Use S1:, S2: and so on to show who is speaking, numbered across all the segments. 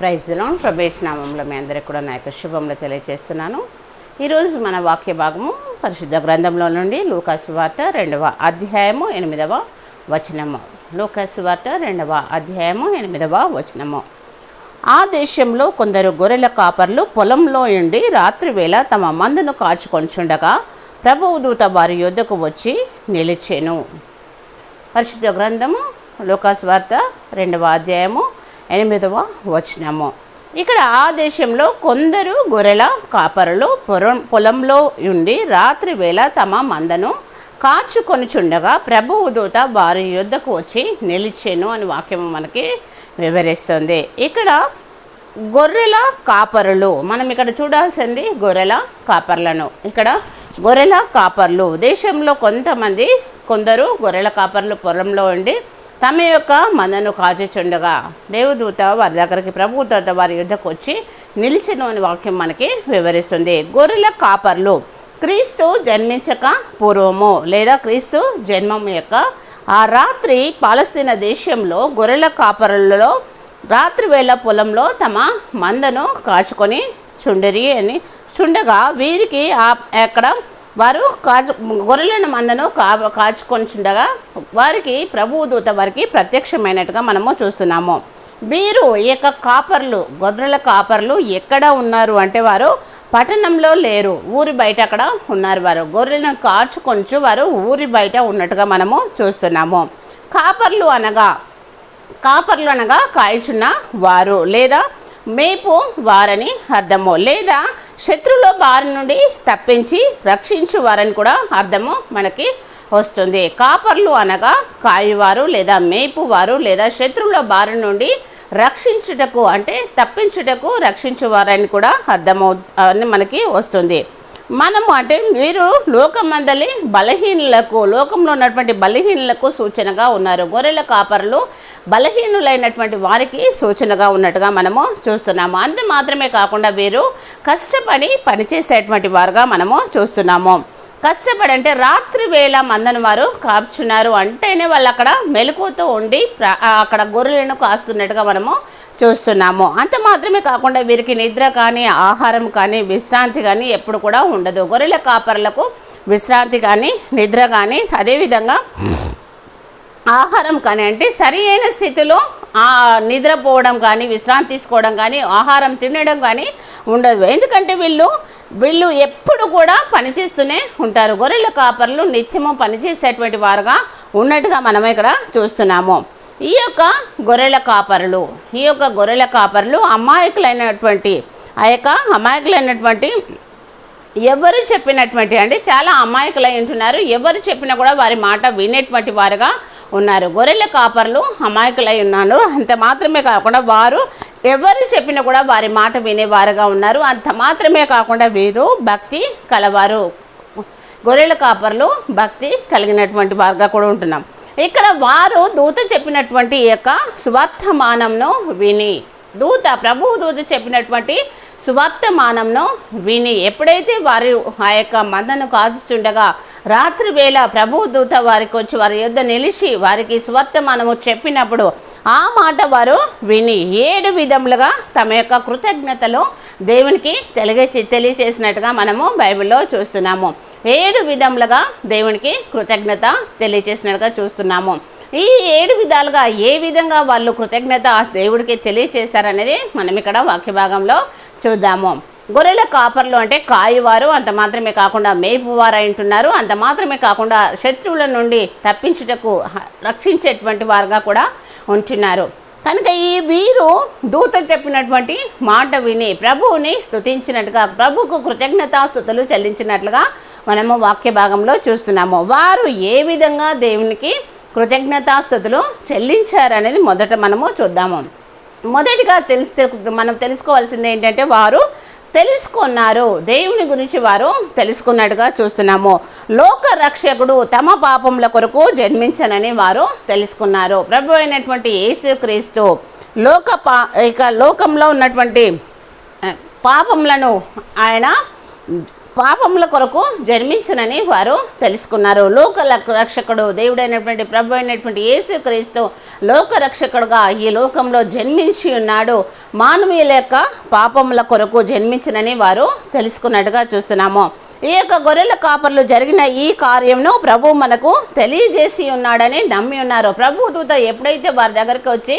S1: ప్రైజ్లో ప్రవేశనామంలో మీ అందరికీ కూడా నా యొక్క శుభంలో తెలియజేస్తున్నాను ఈరోజు మన వాక్య భాగము పరిశుద్ధ గ్రంథంలో నుండి లూకాసు వార్త రెండవ అధ్యాయము ఎనిమిదవ వచనము. లూకాసు వార్త రెండవ అధ్యాయము ఎనిమిదవ వచనము. ఆ దేశంలో కొందరు గొర్రెల కాపర్లు పొలంలో ఉండి రాత్రివేళ తమ మందును కాచుకొంచుండగా ప్రభువు దూత వారి యొద్దకు వచ్చి నిలిచెను. పరిశుద్ధ గ్రంథము లోకాస్ వార్త రెండవ అధ్యాయము ఎనిమిదవ వచనము. ఇక్కడ ఆ దేశంలో కొందరు గొర్రెల కాపరులు పొరం పొలంలో ఉండి రాత్రి వేళ తమ మందను కాచుకొనుచుండగా ప్రభువు దూత వారి యుద్ధకు వచ్చి నిలిచాను అని వాక్యం మనకి వివరిస్తుంది. ఇక్కడ గొర్రెల కాపరులు మనం ఇక్కడ చూడాల్సింది గొర్రెల కాపర్లను. ఇక్కడ గొర్రెల కాపర్లు దేశంలో కొంతమంది కొందరు గొర్రెల కాపర్లు పొలంలో ఉండి తమ యొక్క మందను కాచుచుండగా దేవదూత వారి దగ్గరికి ప్రభుత్వత వారి యుద్ధకు వచ్చి నిలిచినోని వాక్యం మనకి వివరిస్తుంది. గొర్రెల కాపర్లు క్రీస్తు జన్మించక పూర్వము లేదా క్రీస్తు జన్మం యొక్క ఆ రాత్రి పాలస్తీన దేశంలో గొర్రెల కాపరులలో రాత్రి వేళ పొలంలో తమ మందను కాచుకొని చుండరి అని చుండగా వీరికి ఆ అక్కడ వారు కాచు గొర్రెలను మందను కా కాచుకొనిచుండగా వారికి ప్రభుదూత వారికి ప్రత్యక్షమైనట్టుగా మనము చూస్తున్నాము. వీరు ఈ యొక్క కాపర్లు గొర్రెల కాపర్లు ఎక్కడ ఉన్నారు అంటే వారు పట్టణంలో లేరు ఊరి బయట అక్కడ ఉన్నారు వారు. గొర్రెలను కాచుకొంచు వారు ఊరి బయట ఉన్నట్టుగా మనము చూస్తున్నాము. కాపర్లు అనగా కాపర్లు అనగా కాయచున్న వారు లేదా మేపు వారని అర్థము. లేదా శత్రువుల బారి నుండి తప్పించి రక్షించు వారని కూడా అర్థము మనకి వస్తుంది. కాపర్లు అనగా కాయువారు లేదా మేపువారు లేదా శత్రువుల బారి నుండి రక్షించుటకు అంటే తప్పించుటకు రక్షించువారని కూడా అర్థమవు అని మనకి వస్తుంది. మనము అంటే వీరు లోకమందలి బలహీనులకు లోకంలో ఉన్నటువంటి బలహీనులకు సూచనగా ఉన్నారు. గొర్రెల కాపర్లు బలహీనులైనటువంటి వారికి సూచనగా ఉన్నట్టుగా మనము చూస్తున్నాము. అంత మాత్రమే కాకుండా వీరు కష్టపడి పనిచేసేటువంటి వారుగా మనము చూస్తున్నాము. కష్టపడి అంటే రాత్రి వేళ మందను వారు కాపుచున్నారు. అంటేనే వాళ్ళు అక్కడ మెలకువతో ఉండి అక్కడ గొర్రెలను కాస్తున్నట్టుగా మనము చూస్తున్నాము. అంత మాత్రమే కాకుండా వీరికి నిద్ర కానీ ఆహారం కానీ విశ్రాంతి కానీ ఎప్పుడు కూడా ఉండదు. గొర్రెల కాపరులకు విశ్రాంతి కానీ నిద్ర కానీ అదేవిధంగా ఆహారం కానీ అంటే సరి అయిన స్థితిలో నిద్రపోవడం కానీ విశ్రాంతి తీసుకోవడం కానీ ఆహారం తినడం కానీ ఉండదు. ఎందుకంటే వీళ్ళు వీళ్ళు ఎప్పుడు కూడా పనిచేస్తూనే ఉంటారు. గొర్రెల కాపర్లు నిత్యము పనిచేసేటువంటి వారుగా ఉన్నట్టుగా మనం ఇక్కడ చూస్తున్నాము. ఈ యొక్క గొర్రెల కాపరులు ఈ యొక్క గొర్రెల కాపరులు అమాయకులైనటువంటి ఆ యొక్క అమాయకులైనటువంటి ఎవరు చెప్పినటువంటి అంటే చాలా అమాయకులై ఉంటున్నారు. ఎవరు చెప్పినా కూడా వారి మాట వినేటువంటి వారుగా ఉన్నారు. గొర్రెల కాపర్లు అమాయకులై ఉన్నారు. అంత మాత్రమే కాకుండా వారు ఎవరు చెప్పినా కూడా వారి మాట వినేవారుగా ఉన్నారు. అంత మాత్రమే కాకుండా వీరు భక్తి కలవారు. గొర్రెల కాపర్లు భక్తి కలిగినటువంటి వారుగా కూడా ఉంటున్నాం. ఇక్కడ వారు దూత చెప్పినటువంటి యొక్క సువర్తమానంను విని దూత ప్రభు దూత చెప్పినటువంటి సువర్తమానంను విని ఎప్పుడైతే వారు ఆ యొక్క మందను కాచుచుండగా రాత్రి వేళ ప్రభు దూత వారికి వచ్చి వారి యొద్ద నిలిచి వారికి సువర్తమానము చెప్పినప్పుడు ఆ మాట వారు విని ఏడు విధములుగా తమ యొక్క కృతజ్ఞతలు దేవునికి తెలియ తెలియచేసినట్టుగా మనము బైబిల్లో చూస్తున్నాము. ఏడు విధములుగా దేవునికి కృతజ్ఞత తెలియచేసినట్టుగా చూస్తున్నాము. ఈ ఏడు విధాలుగా ఏ విధంగా వాళ్ళు కృతజ్ఞత దేవుడికి తెలియచేశారనేది మనం ఇక్కడ వాక్య భాగంలో చూద్దాము. గొర్రెల కాపర్లు అంటే కాయువారు అంత మాత్రమే కాకుండా మేపువారు అంటున్నారు అంత మాత్రమే కాకుండా శత్రువుల నుండి తప్పించుటకు రక్షించేటువంటి వారుగా కూడా ఉంటున్నారు. కనుక ఈ వీరు దూత చెప్పినటువంటి మాట విని ప్రభువుని స్తుతించినట్టుగా ప్రభుకు కృతజ్ఞతాస్థుతులు చెల్లించినట్లుగా మనము వాక్య భాగంలో చూస్తున్నాము. వారు ఏ విధంగా దేవునికి కృతజ్ఞతాస్థుతులు చెల్లించారనేది మొదట మనము చూద్దాము. మొదటిగా తెలిస్తే మనం తెలుసుకోవాల్సింది ఏంటంటే వారు తెలుసుకున్నారు. దేవుని గురించి వారు తెలుసుకున్నట్టుగా చూస్తున్నాము. లోక రక్షకుడు తమ పాపముల కొరకు జన్మించనని వారు తెలుసుకున్నారు. ప్రభు అయినటువంటి యేసుక్రీస్తు లోక పా ఇక లోకంలో ఉన్నటువంటి పాపములను ఆయన పాపముల కొరకు జన్మించనని వారు తెలుసుకున్నారు. లోక రక్షకుడు దేవుడైనటువంటి ప్రభు అయినటువంటి యేసుక్రీస్తు లోక రక్షకుడుగా ఈ లోకంలో జన్మించి ఉన్నాడు. మానవీయుల యొక్క పాపముల కొరకు జన్మించనని వారు తెలుసుకున్నట్టుగా చూస్తున్నాము. ఈ యొక్క గొర్రెల కాపర్లు జరిగిన ఈ కార్యంను ప్రభు మనకు తెలియజేసి ఉన్నాడని నమ్మి ఉన్నారు. ప్రభు దూత ఎప్పుడైతే వారి దగ్గరికి వచ్చి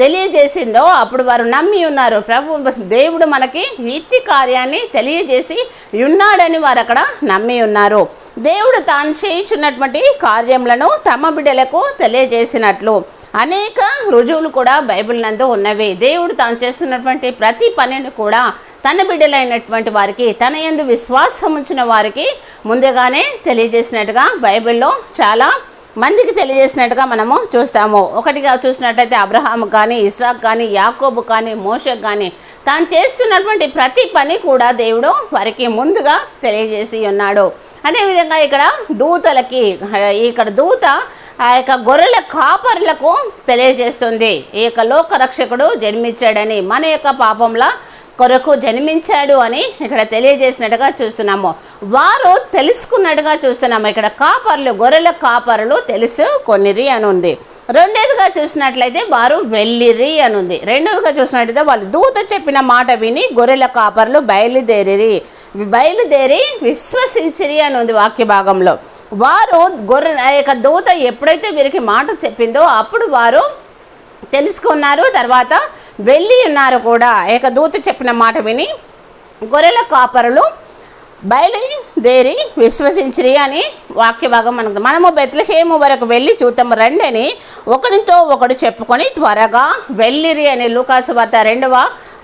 S1: తెలియజేసిందో అప్పుడు వారు నమ్మి ఉన్నారు. ప్రభు దేవుడు మనకి నీతి కార్యాన్ని తెలియజేసి ఉన్నాడని వారు అక్కడ నమ్మి ఉన్నారు. దేవుడు తాను చేయించున్నటువంటి కార్యములను తమ బిడ్డలకు తెలియజేసినట్లు. అనేక రుజువులు కూడా బైబిల్ నందు ఉన్నవి. దేవుడు తాను చేస్తున్నటువంటి ప్రతి పనిని కూడా తన బిడ్డలైనటువంటి వారికి తన యందు విశ్వాసం ఉంచిన వారికి ముందుగానే తెలియజేసినట్టుగా బైబిల్లో చాలా మందికి తెలియజేసినట్టుగా మనము చూస్తాము. ఒకటిగా చూసినట్టయితే అబ్రహాం కానీ ఇసాక్ కానీ యాకోబు కానీ మోషక్ కానీ తాను చేస్తున్నటువంటి ప్రతి పని కూడా దేవుడు వారికి ముందుగా తెలియజేసి ఉన్నాడు. అదేవిధంగా ఇక్కడ దూతలకి ఇక్కడ దూత ఆ యొక్క గొర్రెల కాపర్లకు తెలియజేస్తుంది. ఈ యొక్క లోక రక్షకుడు జన్మించాడని మన యొక్క పాపంలో కొరకు జన్మించాడు అని ఇక్కడ తెలియజేసినట్టుగా చూస్తున్నాము. వారు తెలుసుకున్నట్టుగా చూస్తున్నాము. ఇక్కడ కాపర్లు గొర్రెల కాపరులు తెలుసు కొన్నిరి అని ఉంది రెండేదిగా చూసినట్లయితే వారు వెళ్ళిరి అని ఉంది రెండోదిగా చూసినట్లయితే వాళ్ళు దూత చెప్పిన మాట విని గొర్రెల కాపర్లు బయలుదేరిరి. బయలుదేరి విశ్వసించిరి అని ఉంది వాక్య భాగంలో వారు గొర్రె ఆ యొక్క దూత ఎప్పుడైతే వీరికి మాట చెప్పిందో అప్పుడు వారు తెలుసుకున్నారు తర్వాత వెళ్ళి ఉన్నారు కూడా. ఏకదూత చెప్పిన మాట విని గొర్రెల కాపరులు బయలుదేరి విశ్వసించిరి అని వాక్యభాగం మనకు మనము బెత్లహేము వరకు వెళ్ళి చూద్దాము రండి అని ఒకరితో ఒకడు చెప్పుకొని త్వరగా వెళ్ళిరి అని లూకాసు వార్త రెండవ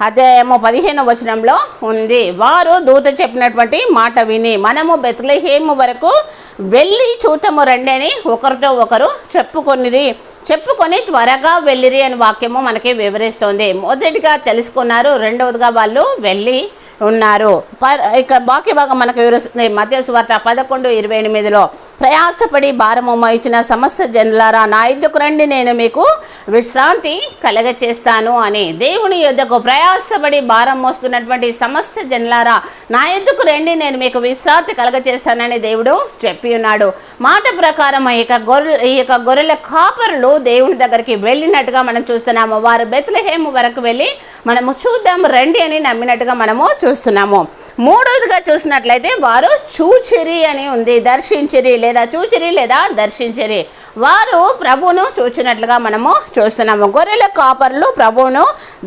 S1: అధ్యాయము పదిహేను వచనంలో ఉంది. వారు దూత చెప్పినటువంటి మాట విని మనము బెత్లహేము వరకు వెళ్ళి చూతము రండి అని ఒకరితో ఒకరు చెప్పుకొనిరి. చెప్పుకొని త్వరగా వెళ్ళిరి అని వాక్యము మనకి వివరిస్తుంది. మొదటిగా తెలుసుకున్నారు రెండవదిగా వాళ్ళు వెళ్ళి ఉన్నారు. ప- బాకీ భాగం మనకు వివరిస్తుంది. మధ్య సువార్త పదకొండు ఇరవై ఎనిమిదిలో ప్రయాసపడి భారము మోయించిన సమస్త జనులారా నా ఇద్దకు రండి నేను మీకు విశ్రాంతి కలగచేస్తాను అని దేవుని యొద్దకు ప్రయాసపడి భారం మోస్తున్నటువంటి సమస్త జనులారా నా ఎద్దుకు రండి నేను మీకు విశ్రాంతి కలగచేస్తానని దేవుడు చెప్పి ఉన్నాడు. మాట ప్రకారం ఈ యొక్క గొర్రె ఈ యొక్క గొర్రెల కాపరులు దేవుని దగ్గరికి వెళ్ళినట్టుగా మనం చూస్తున్నాము. వారు బెత్లహేము వరకు వెళ్ళి మనము చూద్దాం రండి అని నమ్మినట్టుగా మనము చూస్తున్నాము. మూడవదిగా చూసినట్లయితే వారు చూచిరి అని ఉంది. దర్శించిరి లేదా చూచిరి లేదా దర్శించిరి. వారు ప్రభువును చూచినట్లుగా మనము చూస్తున్నాము. గొర్రెల కాపర్లు ప్రభువును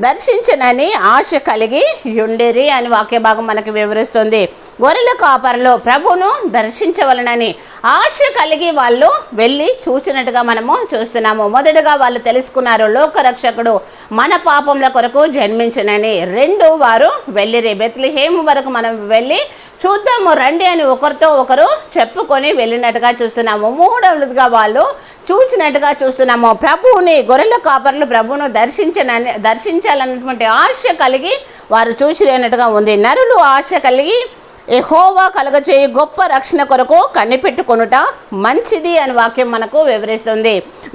S1: దర్శించనని ఆశ కలిగి ఉండేరి అని వాక్య భాగం మనకు వివరిస్తుంది. గొర్రెల కాపర్లు ప్రభును దర్శించవలనని ఆశ కలిగి వాళ్ళు వెళ్ళి చూసినట్టుగా మనము చూస్తున్నాము. మొదటగా వాళ్ళు తెలుసుకున్నారు లోకరక్షకుడు మన పాపముల కొరకు జన్మించనని. రెండు వారు వెళ్ళిరే. బెత్లిహేమ్ వరకు మనం వెళ్ళి చూద్దాము రండి అని ఒకరితో ఒకరు చెప్పుకొని వెళ్ళినట్టుగా చూస్తున్నాము. మూడవదిగా వాళ్ళు చూచినట్టుగా చూస్తున్నాము. ప్రభువుని గొర్రెల కాపర్లు ప్రభువును దర్శించనని దర్శించాలన్నటువంటి ఆశ కలిగి వారు చూసిలేనట్టుగా ఉంది. నరులు ఆశ కలిగి ఎహోవా కలగచేయి గొప్ప రక్షణ కొరకు కనిపెట్టుకొనుట మంచిది అని వాక్యం మనకు వివరిస్తుంది.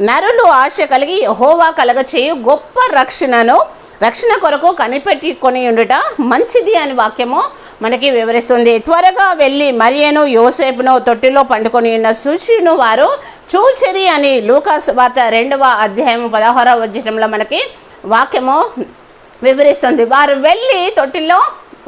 S1: నరులు ఆశ కలిగి ఎహోవా కలగచేయి గొప్ప రక్షణను రక్షణ కొరకు కనిపెట్టుకొని ఉండుట మంచిది అని వాక్యము మనకి వివరిస్తుంది. త్వరగా వెళ్ళి మరియను యోసేపును తొట్టిలో పండుకొని ఉన్న సూచిను వారు చూచిరి అని లూకాస్ వార్త రెండవ అధ్యాయం పదహారవ వచనంలో మనకి వాక్యము వివరిస్తుంది. వారు వెళ్ళి తొట్టిలో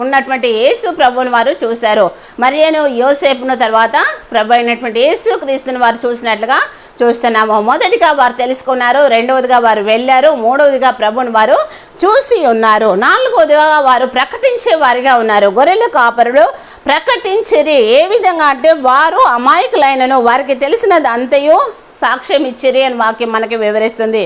S1: ఉన్నటువంటి యేసు ప్రభుని వారు చూశారు. మరియను యోసేపును తర్వాత ప్రభు అయినటువంటి యేసు క్రీస్తుని వారు చూసినట్లుగా చూస్తున్నాము. మొదటిగా వారు తెలుసుకున్నారు రెండవదిగా వారు వెళ్ళారు మూడవదిగా ప్రభుని వారు చూసి ఉన్నారు. నాలుగవదిగా వారు ప్రకటించే వారిగా ఉన్నారు. గొర్రెల కాపరులు ప్రకటించిరి. ఏ విధంగా అంటే వారు అమాయకులైనను వారికి తెలిసినది అంతయు సాక్ష్యం ఇచ్చిరి అని వాక్యం మనకి వివరిస్తుంది.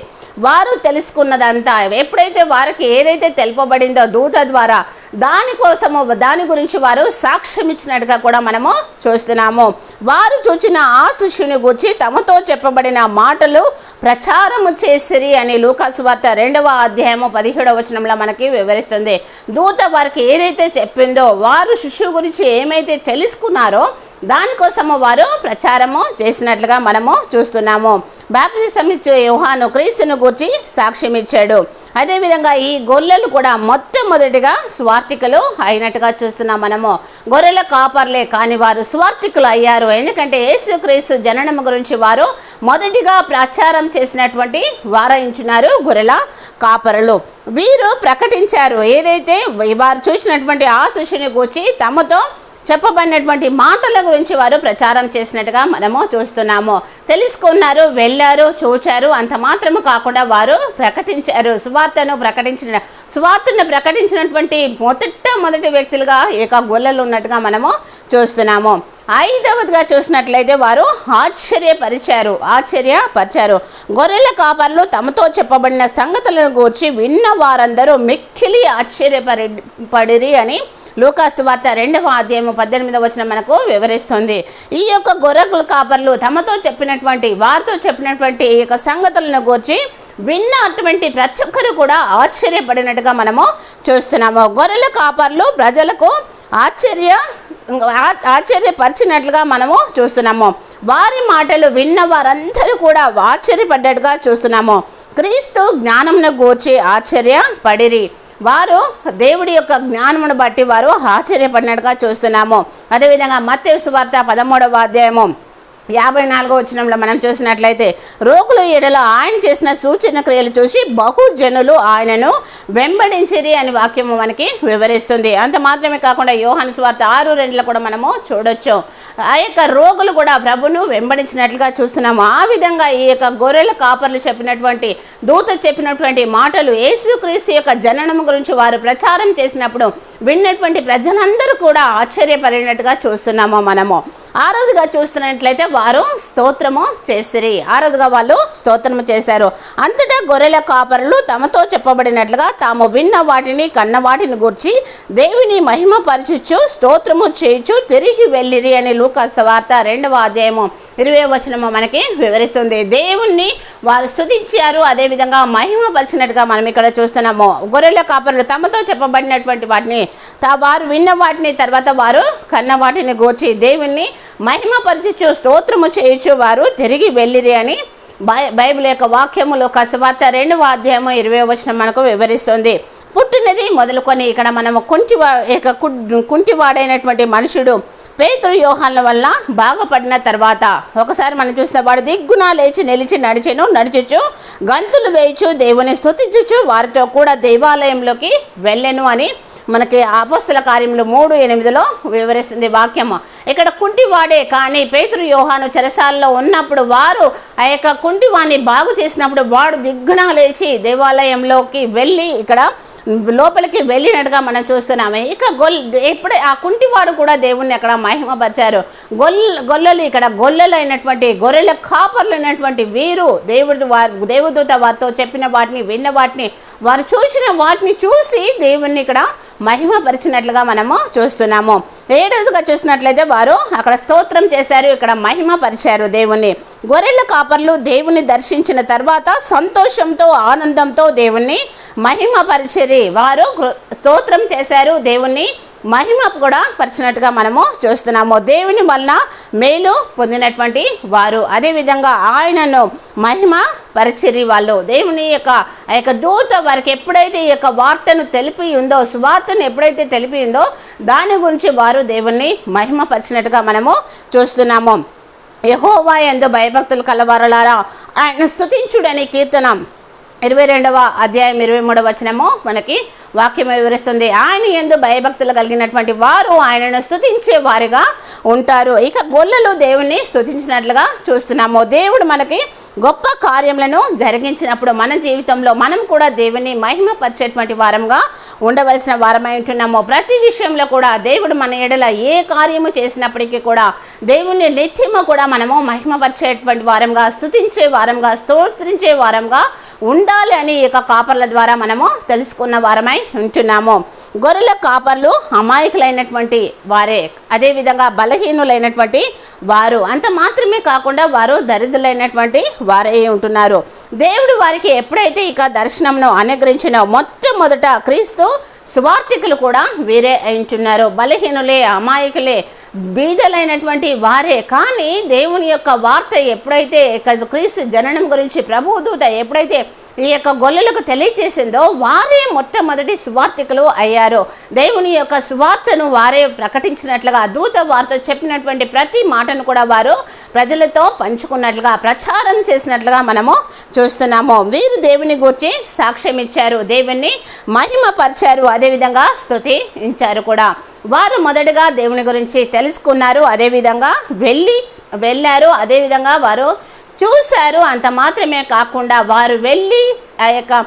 S1: వారు తెలుసుకున్నదంతా. ఎప్పుడైతే వారికి ఏదైతే తెలుపబడిందో దూత ద్వారా దానికోసము దాని గురించి వారు సాక్ష్యం ఇచ్చినట్టుగా కూడా మనము చూస్తున్నాము. వారు చూచిన ఆ శిష్యుని గురించి తమతో చెప్పబడిన మాటలు ప్రచారము చేసిరి అని లూకాసు వార్త రెండవ అధ్యాయము పదిహేడవ వచనంలో మనకి వివరిస్తుంది. దూత వారికి ఏదైతే చెప్పిందో వారు శిష్యు గురించి ఏమైతే తెలుసుకున్నారో దానికోసము వారు ప్రచారము చేసినట్లుగా మనము చూస్తున్నాము. బాప్తిసం ఇచ్చే యోహాను క్రీస్తును గూర్చి సాక్ష్యం ఇచ్చాడు. అదేవిధంగా ఈ గొర్రెలు కూడా మొట్టమొదటిగా స్వార్థికులు అయినట్టుగా చూస్తున్నాం మనము. గొర్రెల కాపర్లే కాని వారు స్వార్థికులు అయ్యారు. ఎందుకంటే యేసుక్రీస్తు జననం గురించి వారు మొదటిగా ప్రచారం చేసినటువంటి వారాయించున్నారు గొర్రెల కాపరులు. వీరు ప్రకటించారు. ఏదైతే వారు చూసినటువంటి ఆ శిష్యుని గూర్చి తమతో చెప్పబడినటువంటి మాటల గురించి వారు ప్రచారం చేసినట్టుగా మనము చూస్తున్నాము. తెలుసుకున్నారు వెళ్ళారు చూచారు. అంత మాత్రము కాకుండా వారు ప్రకటించారు. సువార్తను ప్రకటించిన సువార్తను ప్రకటించినటువంటి మొదట మొదటి వ్యక్తులుగా ఏక గొల్లలు ఉన్నట్టుగా మనము చూస్తున్నాము. ఐదవదిగా చూసినట్లయితే వారు ఆశ్చర్యపరిచారు ఆశ్చర్యపరిచారు. గొర్రెల కాపర్లు తమతో చెప్పబడిన సంగతులను గూర్చి విన్న వారందరూ మిక్కిలి ఆశ్చర్యపరి పడిరి అని లూకాసు వార్త రెండవ అధ్యాయము పద్దెనిమిదవ వచ్చిన మనకు వివరిస్తుంది. ఈ యొక్క గొర్రెలు కాపర్లు తమతో చెప్పినటువంటి వారితో చెప్పినటువంటి ఈ యొక్క సంగతులను గూర్చి విన్న అటువంటి ప్రతి ఒక్కరు కూడా ఆశ్చర్యపడినట్టుగా మనము చూస్తున్నాము. గొర్రెల కాపర్లు ప్రజలకు ఆశ్చర్య ఆశ్చర్యపరిచినట్లుగా మనము చూస్తున్నాము. వారి మాటలు విన్న వారందరూ కూడా ఆశ్చర్యపడ్డట్టుగా చూస్తున్నాము. క్రీస్తు జ్ఞానంను గూర్చి ఆశ్చర్యపడిరి. వారు దేవుడి యొక్క జ్ఞానమును బట్టి వారు ఆశ్చర్యపడినట్టుగా చూస్తున్నాము. అదేవిధంగా మత్స్య వార్త పదమూడవ అధ్యాయము. యాభై నాలుగో వచనంలో మనం చూసినట్లయితే రోగుల ఎడలో ఆయన చేసిన సూచన క్రియలు చూసి బహుజనులు ఆయనను వెంబడించిరి అని వాక్యము మనకి వివరిస్తుంది. అంత మాత్రమే కాకుండా యోహాను స్వార్థ ఆరు రెండులో కూడా మనము చూడొచ్చు. ఆ యొక్క రోగులు కూడా ప్రభును వెంబడించినట్లుగా చూస్తున్నాము. ఆ విధంగా ఈ యొక్క గొర్రెల కాపర్లు చెప్పినటువంటి దూత చెప్పినటువంటి మాటలు యేసుక్రీస్తు యొక్క జననం గురించి వారు ప్రచారం చేసినప్పుడు విన్నటువంటి ప్రజలందరూ కూడా ఆశ్చర్యపడినట్టుగా చూస్తున్నాము మనము. ఆ రోజుగా చూస్తున్నట్లయితే వారు స్తోత్రము చేసిరి. ఆరోజుగా వాళ్ళు స్తోత్రము చేశారు. అంతటా గొర్రెల కాపరులు తమతో చెప్పబడినట్లుగా తాము విన్న వాటిని కన్న వాటిని గూర్చి దేవుని మహిమ పరచుచు స్తోత్రము చేయుచు తిరిగి వెళ్ళిరి అని లూకాస్ వార్త రెండవ అధ్యాయము ఇరవై వచనము మనకి వివరిస్తుంది. దేవుణ్ణి వారు స్థుతించారు అదేవిధంగా మహిమ పరిచినట్టుగా మనం ఇక్కడ చూస్తున్నాము. గొర్రెల కాపరులు తమతో చెప్పబడినటువంటి వాటిని తా వారు విన్న వాటిని తర్వాత వారు కన్న వాటిని గూర్చి దేవుణ్ణి మహిమ స్తోత్ర స్తోత్రము చేయుచువారు తిరిగి వెళ్ళిరి అని బై బైబిల్ యొక్క వాక్యములో కసవార్త రెండవ అధ్యాయము ఇరవై వచనం మనకు వివరిస్తుంది. పుట్టినది మొదలుకొని ఇక్కడ మనము కుంటివా ఇక కుంటివాడైనటువంటి మనుషుడు పేతురు యోహాన్ల వల్ల బాగుపడిన తర్వాత ఒకసారి మనం చూసిన వాడు దిగ్గున లేచి నిలిచి నడిచెను నడిచుచు గంతులు వేయచు దేవుని స్తుతించుచు వారితో కూడా దేవాలయంలోకి వెళ్ళెను అని మనకి అపస్సుల కార్యములు మూడు ఎనిమిదిలో వివరిస్తుంది వాక్యము. ఇక్కడ కుంటివాడే కానీ పేతురు యోహాను చెరసాలలో ఉన్నప్పుడు వారు ఆ యొక్క కుంటివాణ్ణి బాగు చేసినప్పుడు వాడు దిగ్గుణ లేచి దేవాలయంలోకి వెళ్ళి ఇక్కడ లోపలికి వెళ్ళినట్టుగా మనం చూస్తున్నాము. ఇక గొల్ ఇప్పుడు ఆ కుంటివాడు కూడా దేవుణ్ణి అక్కడ మహిమపరిచారు. గొల్ గొల్లలు ఇక్కడ గొల్లలైనటువంటి గొర్రెల కాపర్లు అయినటువంటి వీరు దేవుడు వారు దేవదూత వారితో చెప్పిన వాటిని విన్న వాటిని వారు చూసిన వాటిని చూసి దేవుణ్ణి ఇక్కడ మహిమపరిచినట్లుగా మనము చూస్తున్నాము. ఏడవదిగా చూసినట్లయితే వారు అక్కడ స్తోత్రం చేశారు ఇక్కడ మహిమపరిచారు దేవుణ్ణి. గొర్రెల కాపర్లు దేవుని దర్శించిన తర్వాత సంతోషంతో ఆనందంతో దేవుణ్ణి మహిమపరిచారు. వారు స్తోత్రం చేశారు. దేవుణ్ణి మహిమ కూడా పరిచినట్టుగా మనము చూస్తున్నాము. దేవుని వలన మేలు పొందినటువంటి వారు. అదేవిధంగా ఆయనను మహిమ పరిచిరి వాళ్ళు. దేవుని యొక్క ఆ యొక్క దూత వారికి ఎప్పుడైతే ఈ యొక్క వార్తను తెలిపి ఉందో సువార్తను ఎప్పుడైతే తెలిపి ఉందో దాని గురించి వారు దేవుణ్ణి మహిమ పరిచినట్టుగా మనము చూస్తున్నాము. యహోవా ఎందు భయభక్తులు కలవారలారా. ఆయన స్తుతించుడని కీర్తనం. ఇరవై రెండవ అధ్యాయం ఇరవై మూడవ వచనము మనకి వాక్యం వివరిస్తుంది. ఆయన ఎందు భయభక్తులు కలిగినటువంటి వారు ఆయనను స్తుతించే వారిగా ఉంటారు. ఇక గొల్లలు దేవుణ్ణి స్థుతించినట్లుగా చూస్తున్నాము. దేవుడు మనకి గొప్ప కార్యములను జరిగించినప్పుడు మన జీవితంలో మనం కూడా దేవుని మహిమపరిచేటువంటి వారంగా ఉండవలసిన వారమై ఉంటున్నాము. ప్రతి విషయంలో కూడా దేవుడు మన ఎడల ఏ కార్యము చేసినప్పటికీ కూడా దేవుని నిత్యము కూడా మనము మహిమపరిచేటువంటి వారంగా స్తుతించే వారంగా స్తోత్రించే వారంగా ఉండాలి అని ఈ యొక్క కాపర్ల ద్వారా మనము తెలుసుకున్న వారమై ఉంటున్నాము. గొర్రెల కాపర్లు అమాయకులైనటువంటి వారే అదేవిధంగా బలహీనులైనటువంటి వారు అంత మాత్రమే కాకుండా వారు దరిద్రులైనటువంటి వారే ఉంటున్నారు. దేవుడు వారికి ఎప్పుడైతే ఇక దర్శనంను అనుగ్రహించిన మొట్టమొదట క్రీస్తు సువార్థికులు కూడా వీరే అయింటున్నారు. బలహీనులే అమాయకులే బీదలైనటువంటి వారే. కానీ దేవుని యొక్క వార్త ఎప్పుడైతే క్రీస్తు జననం గురించి ప్రభుదూత ఎప్పుడైతే ఈ యొక్క గొల్లలకు తెలియచేసిందో వారే మొట్టమొదటి సువార్థికులు అయ్యారు. దేవుని యొక్క సువార్తను వారే ప్రకటించినట్లుగా దూత వార్త చెప్పినటువంటి ప్రతి మాటను కూడా వారు ప్రజలతో పంచుకున్నట్లుగా ప్రచారం చేసినట్లుగా మనము చూస్తున్నాము. వీరు దేవుని గూర్చి సాక్ష్యం ఇచ్చారు దేవుణ్ణి మహిమపరిచారు. అదేవిధంగా స్థుతించారు కూడా. వారు మొదటగా దేవుని గురించి తెలుసుకున్నారు. అదేవిధంగా వెళ్ళి వెళ్ళారు. అదేవిధంగా వారు చూశారు. అంత మాత్రమే కాకుండా వారు వెళ్ళి ఆ యొక్క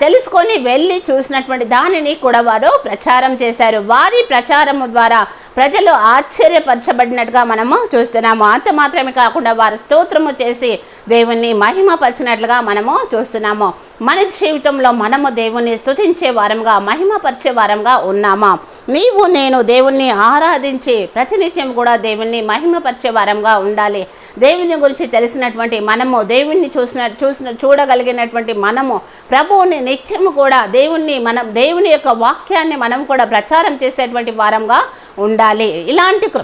S1: తెలుసుకొని వెళ్ళి చూసినటువంటి దానిని కూడా వారు ప్రచారం చేశారు. వారి ప్రచారము ద్వారా ప్రజలు ఆశ్చర్యపరచబడినట్టుగా మనము చూస్తున్నాము. అంత మాత్రమే కాకుండా వారు స్తోత్రము చేసి దేవుణ్ణి మహిమపరిచినట్లుగా మనము చూస్తున్నాము. మన జీవితంలో మనము దేవుణ్ణి స్తుతించే వారంగా మహిమపరిచే వారంగా ఉన్నామా? నీవు నేను దేవుణ్ణి ఆరాధించి ప్రతినిత్యం కూడా దేవుణ్ణి మహిమపరిచే వారంగా ఉండాలి. దేవుని గురించి తెలిసినటువంటి మనము దేవుణ్ణి చూసిన చూసిన చూడగలిగినటువంటి మనము ప్రభువుని నిత్యము కూడా దేవుణ్ణి మనం దేవుని యొక్క వాక్యాన్ని మనం కూడా ప్రచారం చేసేటువంటి వారంగా ఉండాలి. ఇలాంటి కృ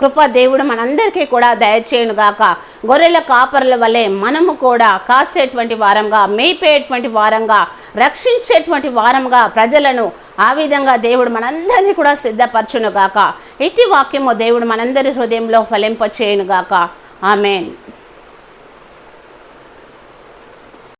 S1: కృప దేవుడు మనందరికీ కూడా దయచేయును గాక. గొర్రెల కాపరుల వలె మనము కూడా కాసేటువంటి వారంగా మేపేటువంటి వారంగా రక్షించేటువంటి వారంగా ప్రజలను ఆ విధంగా దేవుడు మనందరినీ కూడా సిద్ధపరచును గాక. ఇట్టి వాక్యము దేవుడు మనందరి హృదయంలో ఫలింపచేయును గాక. ఆమెన్.